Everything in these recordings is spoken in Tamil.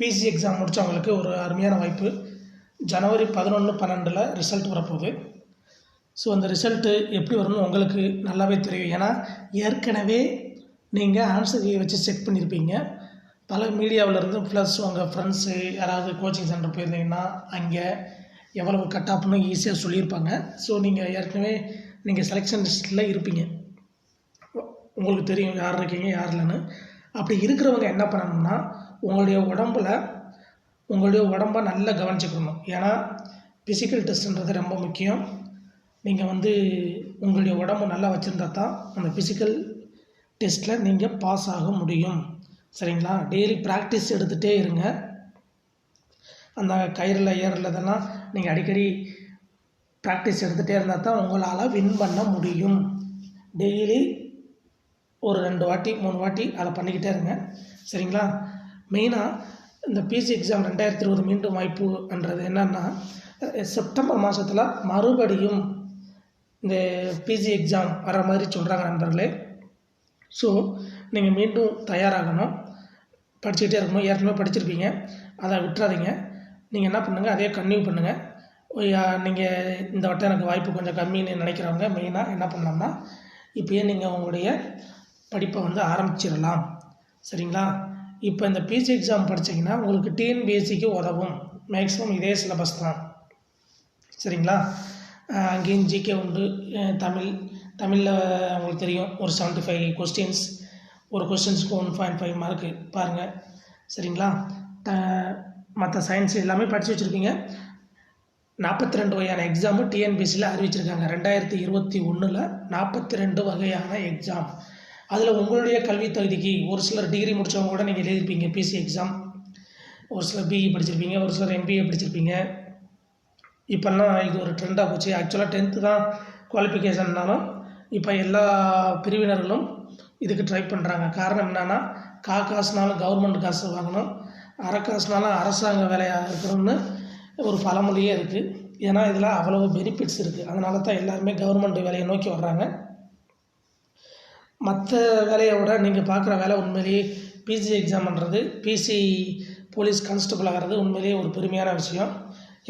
பிசி எக்ஸாம் முடித்தவங்களுக்கு ஒரு அருமையான வாய்ப்பு. ஜனவரி பதினொன்று பன்னெண்டில் ரிசல்ட் வரப்போகுது. ஸோ அந்த ரிசல்ட்டு எப்படி வரும்னு உங்களுக்கு நல்லாவே தெரியும். ஏன்னா ஏற்கனவே நீங்கள் ஆன்சர் வச்சு செக் பண்ணியிருப்பீங்க பல மீடியாவிலேருந்து ப்ளஸ் உங்கள் ஃப்ரெண்ட்ஸு யாராவது கோச்சிங் சென்டர் போயிருந்தீங்கன்னா அங்கே எவ்வளவு கட் ஆஃப்னு ஈஸியாக சொல்லியிருப்பாங்க. ஸோ நீங்கள் ஏற்கனவே நீங்கள் செலெக்ஷன் லிஸ்ட்டில் இருப்பீங்க. உங்களுக்கு தெரியும் யார் இருக்கீங்க யார் இல்லைன்னு. அப்படி இருக்கிறவங்க என்ன பண்ணணும்னா உங்களுடைய உடம்புல உங்களுடைய உடம்ப நல்லா கவனிச்சுக்கணும். ஏன்னா ஃபிசிக்கல் டெஸ்ட்டுன்றது ரொம்ப முக்கியம். நீங்கள் வந்து உங்களுடைய உடம்பு நல்லா வச்சுருந்தா தான் அந்த ஃபிசிக்கல் டெஸ்ட்டில் நீங்கள் பாஸ் ஆக முடியும். சரிங்களா? டெய்லி ப்ராக்டிஸ் எடுத்துகிட்டே இருங்க. அந்த கயிறில் ஏறில் இதெல்லாம் நீங்கள் அடிக்கடி ப்ராக்டிஸ் எடுத்துகிட்டே இருந்தால் தான் உங்களால் வின் பண்ண முடியும். டெய்லி ஒரு ரெண்டு வாட்டி மூணு வாட்டி அதை பண்ணிக்கிட்டே இருங்க. சரிங்களா? மெயினாக இந்த பிசி எக்ஸாம் ரெண்டாயிரத்தி இருபது மீண்டும் வாய்ப்புன்றது என்னன்னா செப்டம்பர் மாதத்தில் மறுபடியும் இந்த பிஜி எக்ஸாம் வர மாதிரி சொல்கிறாங்க நண்பர்களே. ஸோ நீங்கள் மீண்டும் தயாராகணும். படிச்சுக்கிட்டே இருக்கணும். ஏற்கனவே படிச்சிருப்பீங்க. அதை விட்டுறாதீங்க. நீங்கள் என்ன பண்ணுங்கள் அதே கன்டினியூ பண்ணுங்கள் நீங்கள் இந்த வட்டம் எனக்கு வாய்ப்பு கொஞ்சம் கம்மின்னு நினைக்கிறவங்க மெயினாக என்ன பண்ணலாம்னா இப்போயே நீங்கள் உங்களுடைய படிப்பை வந்து ஆரம்பிச்சிடலாம். சரிங்களா? இப்போ இந்த பிசி எக்ஸாம் படிச்சீங்கன்னா உங்களுக்கு டிஎன்பிஎஸ்சிக்கு உதவும். மேக்ஸிமம் இதே சிலபஸ் தான். சரிங்களா? அங்கேயும் ஜிகே உண்டு. தமிழ் தமிழில் உங்களுக்கு தெரியும். ஒரு செவன்ட்டி ஃபைவ் கொஸ்டின்ஸ் ஒரு கொஸ்டின்ஸ்க்கு ஒன் பாயிண்ட் ஃபைவ் மார்க்கு பாருங்கள் சரிங்களா? த மற்ற சயின்ஸ் எல்லாமே படித்து வச்சுருக்கீங்க நாற்பத்தி ரெண்டு வகையான எக்ஸாமு டிஎன்பிஎஸ்சியில் அறிவிச்சிருக்காங்க. ரெண்டாயிரத்தி இருபத்தி ஒன்றில் நாற்பத்தி ரெண்டு வகையான எக்ஸாம் அதில் உங்களுடைய கல்வி தகுதிக்கு ஒரு சிலர் டிகிரி முடித்தவங்க கூட நீங்கள் எழுதியிருப்பீங்க பிசி எக்ஸாம் ஒரு சிலர் பிஇ படிச்சிருப்பீங்க ஒரு சிலர் எம்பிஏ படிச்சிருப்பீங்க. இப்போல்லாம் இது ஒரு ட்ரெண்டாக போச்சு. ஆக்சுவலாக டென்த்து தான் குவாலிஃபிகேஷன்னாலும் இப்போ எல்லா பிரிவினர்களும் இதுக்கு ட்ரை பண்ணுறாங்க காரணம் என்னென்னா கா காசுனாலும் கவர்மெண்ட் காசு வாங்கணும். அரை காசுனாலும் அரசாங்க வேலையாக இருக்கணும்னு ஒரு பழமொழியே இருக்குது ஏன்னா இதில் அவ்வளவு பெனிஃபிட்ஸ் இருக்குது அதனால தான் எல்லாருமே கவர்மெண்ட் வேலையை நோக்கி வர்றாங்க. மற்ற வேலையை விட நீங்கள் பார்க்குற வேலை உண்மையிலேயே பிஜி எக்ஸாம்ன்றது பிசி போலீஸ் கான்ஸ்டபுள் ஆகிறது உண்மையிலேயே ஒரு பெருமையான விஷயம்.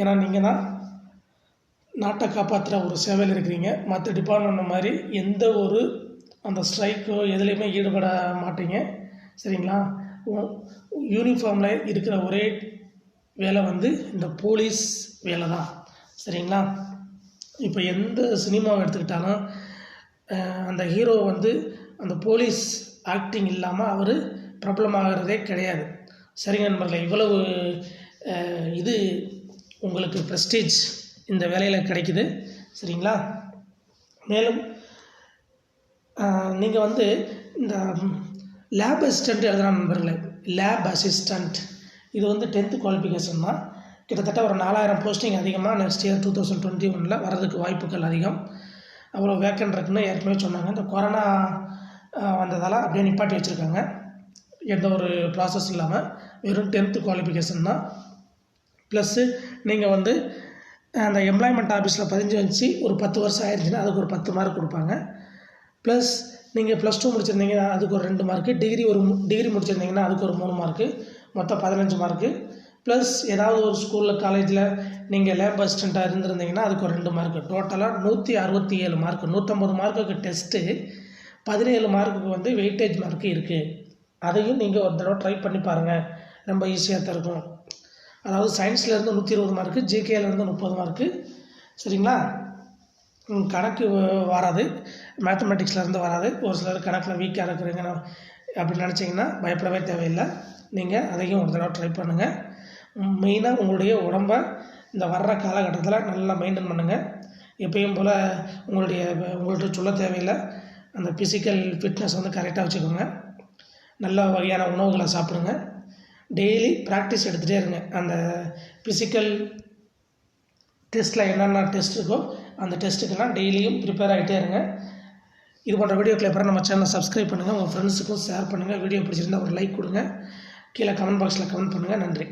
ஏன்னா நீங்கள் தான் நாட்டை காப்பாற்றுற ஒரு சேவையில் இருக்கிறீங்க. மற்ற டிபார்ட்மெண்ட் மாதிரி எந்த ஒரு அந்த ஸ்ட்ரைக்கோ எதுலேயுமே ஈடுபட மாட்டீங்க. சரிங்களா? யூனிஃபார்மில் இருக்கிற ஒரே வேலை வந்து இந்த போலீஸ் வேலை தான் சரிங்களா? இப்போ எந்த சினிமாவை எடுத்துக்கிட்டாலும் அந்த ஹீரோ வந்து அந்த போலீஸ் ஆக்டிங் இல்லாமல் அவர் பிரபலமாகிறதே கிடையாது. சரிங்க நண்பர்களே இவ்வளவு இது உங்களுக்கு ப்ரெஸ்டீஜ் இந்த வேலையில் கிடைக்குது. சரிங்களா? மேலும் நீங்கள் வந்து இந்த லேப் அசிஸ்டண்ட் எழுதுகிற நண்பர்களே. லேப் அசிஸ்டண்ட் இது வந்து டென்த்து குவாலிஃபிகேஷன் தான். கிட்டத்தட்ட ஒரு நாலாயிரம் போஸ்டிங் அதிகமாக next year two thousand twenty ஒனில் வரதுக்கு வாய்ப்புகள் அதிகம். அவ்வளோ வேக்கன் இருக்குன்னு ஏற்கனவே சொன்னாங்க. இந்த கொரோனா வந்ததால் அப்படியே நிப்பாட்டி வச்சுருக்காங்க. எந்த ஒரு ப்ராசஸ் இல்லாமல் வெறும் டென்த்து குவாலிஃபிகேஷன் தான். ப்ளஸ்ஸு நீங்கள் வந்து அந்த எம்ப்ளாய்மெண்ட் ஆஃபீஸில் பதிஞ்சு வச்சு ஒரு பத்து வருஷம் ஆயிடுச்சுன்னா அதுக்கு ஒரு பத்து மார்க் கொடுப்பாங்க. ப்ளஸ் நீங்கள் ப்ளஸ் டூ முடிச்சிருந்தீங்கன்னா அதுக்கு ஒரு ரெண்டு மார்க்கு டிகிரி ஒரு டிகிரி முடிச்சிருந்தீங்கன்னா அதுக்கு ஒரு மூணு மார்க்கு மொத்தம் பதினஞ்சு மார்க்கு ப்ளஸ் ஏதாவது ஒரு ஸ்கூலில் காலேஜில் நீங்கள் லேப் அசிஸ்டண்ட்டாக இருந்திருந்தீங்கன்னா அதுக்கு ஒரு ரெண்டு மார்க்கு டோட்டலாக நூற்றி அறுபத்தி ஏழு மார்க்கு நூற்றம்பது மார்க்குக்கு டெஸ்ட்டு பதினேழு மார்க்குக்கு வந்து வெயிட்டேஜ் மார்க்கு இருக்குது அதையும் நீங்கள் ஒரு தடவை ட்ரை பண்ணி பாருங்கள் ரொம்ப ஈஸியாக தான் இருக்கும். அதாவது சயின்ஸ்லேருந்து நூற்றி இருபது மார்க்கு ஜிகேலேருந்து முப்பது மார்க்கு சரிங்களா? ம், கணக்கு வராது. மேத்தமெட்டிக்ஸ்லேருந்து வராது. ஒரு சிலர் கணக்கில் வீக்காக இருக்கிறீங்க அப்படின்னு நினச்சிங்கன்னா பயப்படவே தேவையில்லை. நீங்கள் அதையும் ஒரு தடவை ட்ரை பண்ணுங்கள் மெயினாக உங்களுடைய உடம்ப இந்த வர்ற காலகட்டத்தில் நல்லா மெயின்டைன் பண்ணுங்கள் எப்பயும் போல் உங்களுடைய உங்கள்கிட்ட சொல்ல தேவையில்லை. அந்த ஃபிசிக்கல் ஃபிட்னஸ் வந்து கரெக்டாக வச்சுக்கோங்க. நல்ல வகையான உணவுகளை சாப்பிடுங்க. டெய்லி ப்ராக்டிஸ் எடுத்துகிட்டே இருங்க. அந்த ஃபிசிக்கல் டெஸ்ட்டில் என்னென்ன டெஸ்ட் இருக்கோ அந்த டெஸ்ட்டுக்கெல்லாம் டெய்லியும் ப்ரிப்பேர் ஆகிட்டே இருங்க. இது போன்ற வீடியோக்களை அப்புறம் நம்ம சேனலை சப்ஸ்கிரைப் பண்ணுங்கள் உங்கள் ஃப்ரெண்ட்ஸுக்கும் ஷேர் பண்ணுங்கள் வீடியோ பிடிச்சிருந்தா ஒரு லைக் கொடுங்க. கீழே கமெண்ட் பாக்ஸில் கமெண்ட் பண்ணுங்கள் நன்றி.